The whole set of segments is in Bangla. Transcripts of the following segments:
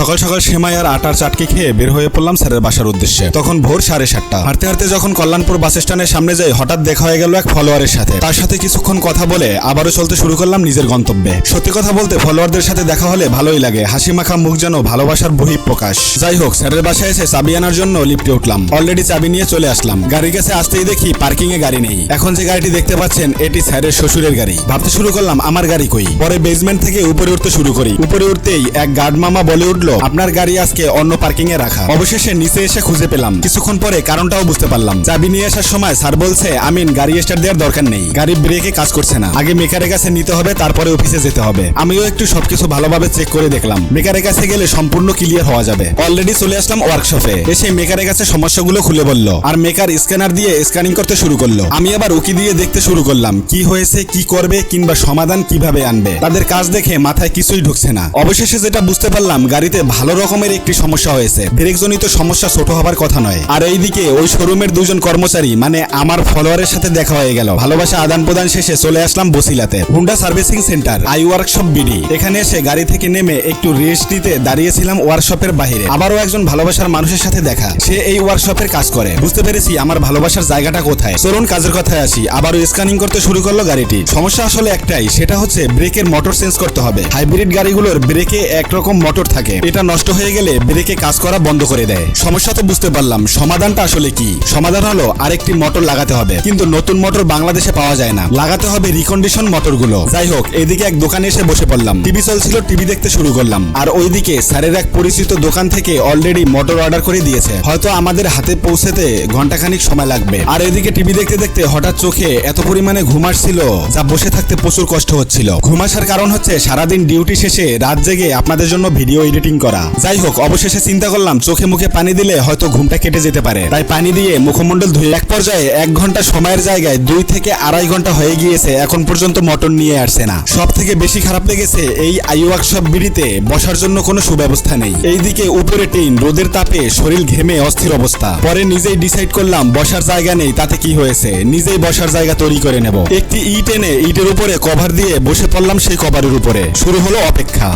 সকাল সকাল সেমাই আর আটার চাটকে খেয়ে বের হয়ে পড়লাম স্যারের বাসার উদ্দেশ্যে। তখন ভোর সাড়ে সাতটা। হাঁটতে হাঁটতে যখন কল্যাণপুর বাস স্ট্যান্ডের সামনে যাই, হঠাৎ দেখা হয়ে গেল এক ফলোয়ারের সাথে। তার সাথে কিছুক্ষণ কথা বলে আবারও চলতে শুরু করলাম নিজের গন্তব্যে। সত্যি কথা বলতে ফলোয়ারদের সাথে দেখা হলে ভালোই লাগে। হাসি মাখা মুখ যেন ভালোবাসার বহিঃপ্রকাশ। যাই হোক, স্যারের বাসায় এসে চাবি আনার জন্য লিফটে উঠলাম। অলরেডি চাবি নিয়ে চলে আসলাম। গাড়ির কাছে আসতেই দেখি পার্কিং এ গাড়ি নেই। এখন যে গাড়িটি দেখতে পাচ্ছেন, এটি স্যারের শ্বশুরের গাড়ি। ভাবতে শুরু করলাম, আমার গাড়ি কই? পরে বেসমেন্ট থেকে উপরে উঠতে শুরু করি। উপরে উঠতেই এক গার্ড মামা বলে উঠল আপনার গাড়ি আজকে অন্য পার্কিং এ রাখা। অবশেষে নিচে এসে খুঁজে পেলাম। কিছুক্ষণ পরে কারণটাও বুঝতে পারলাম। চাবি নিয়ে আসার সময় স্যার বলছে, আমিন, গাড়ি স্টার্ট দেওয়ার দরকার নেই। গাড়ি ব্রেকে কাজ করছে না। আগে মেকারের কাছে নিতে হবে, তারপরে অফিসে যেতে হবে। আমিও একটু সবকিছু ভালোভাবে চেক করে দেখলাম। মেকারের কাছে গেলে সম্পূর্ণ ক্লিয়ার হওয়া যাবে। অলরেডি চলে আসলাম ওয়ার্কশপে এসে মেকারের কাছে সমস্যাগুলো খুলে বলল। আর মেকার স্ক্যানার দিয়ে স্ক্যানিং করতে শুরু করল। আমি আবার উকি দিয়ে দেখতে শুরু করলাম, কি হয়েছে, কি করবে, কিংবা সমাধান কীভাবে আনবে? তাদের কাজ দেখে মাথায় কিছুই ঢুকছে না। অবশেষে যেটা বুঝতে পারলাম, গাড়িতে ভালো রকমের একটি সমস্যা হয়েছে। ব্রেকজনিত সমস্যা ছোট হবার কথা নয়। আর এইদিকে ওই শোরুমের দুজন কর্মচারী মানে আমার ফলোয়ারের সাথে দেখা হয়ে গেল। ভালোবাসা আদান প্রদান শেষে চলে আসলাম বসিলাতে। Honda servicing center, I workshop BD. এখানে এসে গাড়ি থেকে নেমে একটু রেস্ট নিতে দাঁড়িয়েছিলাম ওয়ার্কশপের বাইরে আবারও একজন ভালোবাসার মানুষের সাথে দেখা। সে এই ওয়ার্কশপের কাজ করে। বুঝতে পেরেছি আমার ভালোবাসার জায়গাটা কোথায়। চলুন কাজের কথায় আসি। আবারও স্ক্যানিং করতে শুরু করল গাড়িটি। সমস্যা আসলে একটাই, সেটা হচ্ছে ব্রেকের মোটর চেঞ্জ করতে হবে। হাইব্রিড গাড়িগুলোর ব্রেকে একরকম মোটর থাকে। এটা নষ্ট হয়ে গেলে ব্রেকে কাজ করা বন্ধ করে দেয়। সমস্যা তো বুঝতে পারলাম। সমাধানটা আসলে কি? সমাধান হলো আরেকটি মোটর লাগাতে হবে। কিন্তু নতুন মোটর বাংলাদেশে পাওয়া যায় না। লাগাতে হবে রিকন্ডিশন মোটরগুলো। যাই হোক, এদিকে এক দোকানে এসে বসে পড়লাম। টিভি চলছিল টিভি দেখতে শুরু করলাম। আর ওইদিকে স্যারের এক পরিচিত দোকান থেকে অলরেডি মোটর অর্ডার করে দিয়েছে। হয়তো আমাদের হাতে পৌঁছাতে ঘন্টাখানিক সময় লাগবে। আর এদিকে টিভি দেখতে দেখতে হঠাৎ চোখে এত পরিমাণে ঘুম আসছিল যা বসে থাকতে প্রচুর কষ্ট হচ্ছিল। ঘুম আসার কারণ হচ্ছে সারাদিন ডিউটি শেষে রাত জেগে আপনাদের জন্য ভিডিও এডিটিং করা। যাই হোক অবশেষে চিন্তা করলাম, চোখে মুখে পানি দিলে হয়তো ঘুমটা কেটে যেতে পারে। তাই পানি দিয়ে মুখমণ্ডল ধুয়ে এক পর্যায়ে এক ঘণ্টা সময়ের জায়গায় দুই থেকে আড়াই ঘণ্টা হয়ে গিয়েছে, এখন পর্যন্ত মটন নিয়ে আসছে না। সব থেকে বেশি খারাপ লেগেছে এই আই ওয়ার্কশপ বিড়িতে বসার জন্য কোনো সুব্যবস্থা নেই। এইদিকে উপরে টিন, রোদের তাপে শরীর ঘেমে অস্থির অবস্থা। পরে নিজেই ডিসাইড করলাম, বসার জায়গা নেই, তাতে কি হয়েছে? নিজেই বসার জায়গা তৈরি করে নেব। একটি ইট এনে ইটের উপরে কভার দিয়ে বসে পড়লাম সেই কভারের উপরে। শুরু হলো অপেক্ষা।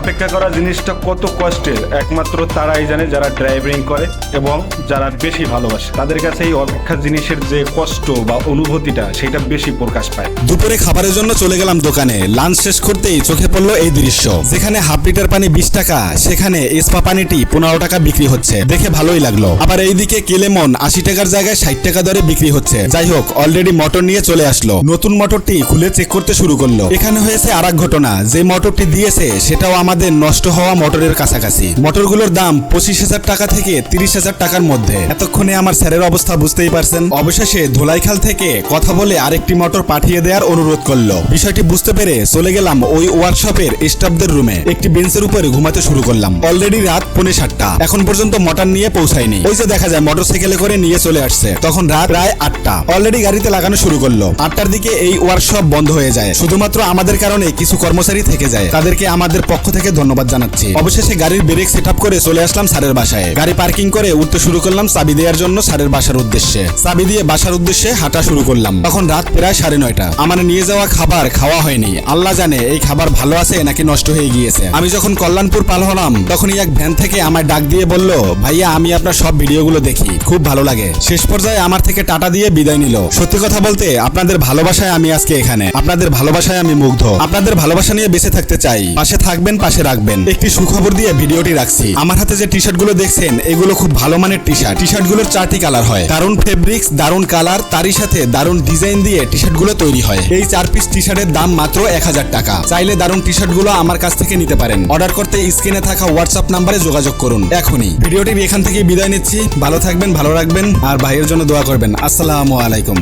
অপেক্ষা করা জিনিসটা কত কষ্টের একমাত্র তারাই জানে যারা ড্রাইভিং করে এবং যারা বেশি ভালোবাসে। তাদের কাছে এই অপেক্ষা জিনিসের যে কষ্ট বা অনুভূতিটা, সেটা বেশি প্রকাশ পায়। দুপুরে খাবারের জন্য চলে গেলাম দোকানে। লাঞ্চ শেষ করতেই চোখে পড়ল এই দৃশ্য। যেখানে হাফ লিটার পানি বিশ টাকা, সেখানে এসপা পানিটি পনেরো টাকা বিক্রি হচ্ছে। দেখে ভালোই লাগল। আবার এইদিকে কেলেমন আশি টাকার জায়গায় ষাট টাকা দরে বিক্রি হচ্ছে। যাই হোক অলরেডি মোটর নিয়ে চলে আসলো। নতুন মোটরটি খুলে চেক করতে শুরু করল। এখানে হয়েছে আর ঘটনা। যে মোটরটি দিয়েছে, সেটাও আমাদের নষ্ট হওয়া মোটরের কাছাকাছি। মোটরগুলোর দাম পঁচিশ হাজার টাকা থেকে তিরিশ হাজার টাকার মধ্যে। এতক্ষণে আমার স্যারের অবস্থা বুঝতেই পারছেন। অবশেষে ধোলাইখাল থেকে কথা বলে আরেকটি মোটর পাঠিয়ে দেওয়ার অনুরোধ করল। বিষয়টি বুঝতে পেরে চলে গেলাম ওই ওয়ার্কশপের স্টাফদের রুমে। একটি বেঞ্চের উপরে ঘুমাতে শুরু করলাম। অলরেডি রাত পৌনে সাতটা। এখন পর্যন্ত মোটর নিয়ে পৌঁছায়নি। ওই যে দেখা যায়, মোটরসাইকেলে করে নিয়ে চলে আসছে। তখন রাত প্রায় আটটা। অলরেডি গাড়িতে লাগানো শুরু করল। আটটার দিকে এই ওয়ার্কশপ বন্ধ হয়ে যায়। শুধুমাত্র আমাদের কারণে কিছু কর্মচারী থেকে যায়। তাদেরকে আমাদের পক্ষ থেকে ধন্যবাদ জানাচ্ছি। অবশেষে গাড়ির ব্রেক সেট করে চলে আসলাম স্যারের বাসায়। গাড়ি পার্কিং করে উঠতে শুরু করলাম চাবি দেওয়ার জন্য স্যারের বাসার উদ্দেশ্যে। চাবি দিয়ে বাসার উদ্দেশ্যে হাঁটা শুরু করলাম। তখন রাত প্রায় সাড়ে নয়টা। আমার নিয়ে যাওয়া খাবার খাওয়া হয়নি। আল্লাহ জানে এই খাবার ভালো আছে নাকি নষ্ট হয়ে গিয়েছে। আমি যখন কল্যাণপুর পার হলাম, তখনই এক ভ্যান থেকে আমায় ডাক দিয়ে বলল, ভাইয়া, আমি আপনার সব ভিডিওগুলো দেখি। খুব ভালো লাগে। শেষ পর্যায়ে আমার থেকে টাটা দিয়ে বিদায় নিল। সত্যি কথা বলতে, আপনাদের ভালোবাসায় আমি আজকে এখানে। আপনাদের ভালোবাসায় আমি মুগ্ধ। আপনাদের ভালোবাসা নিয়ে বেঁচে থাকতে চাই। পাশে থাকবেন, পাশে রাখবেন। একটি সুখবর দিয়ে ভিডিওটি রাখছি। আমার হাতে যে টি শার্টগুলো দেখছেন, এগুলো খুব ভালো মানের টি শার্ট টি শার্টগুলোর চারটি কালার হয়। দারুণ ফেব্রিক্স দারুণ কালার তারই সাথে দারুণ ডিজাইন দিয়ে টি শার্টগুলো তৈরি হয়। এই চার পিস টি শার্টের দাম মাত্র এক হাজার টাকা। চাইলে দারুণ টি শার্টগুলো আমার কাছ থেকে নিতে পারেন। অর্ডার করতে স্ক্রিনে থাকা হোয়াটসঅ্যাপ নাম্বারে যোগাযোগ করুন। এখনই। ভিডিওটির এখান থেকে বিদায় নিচ্ছি। ভালো থাকবেন, ভালো রাখবেন, আর ভাইয়ের জন্য দোয়া করবেন। আসসালামু আলাইকুম।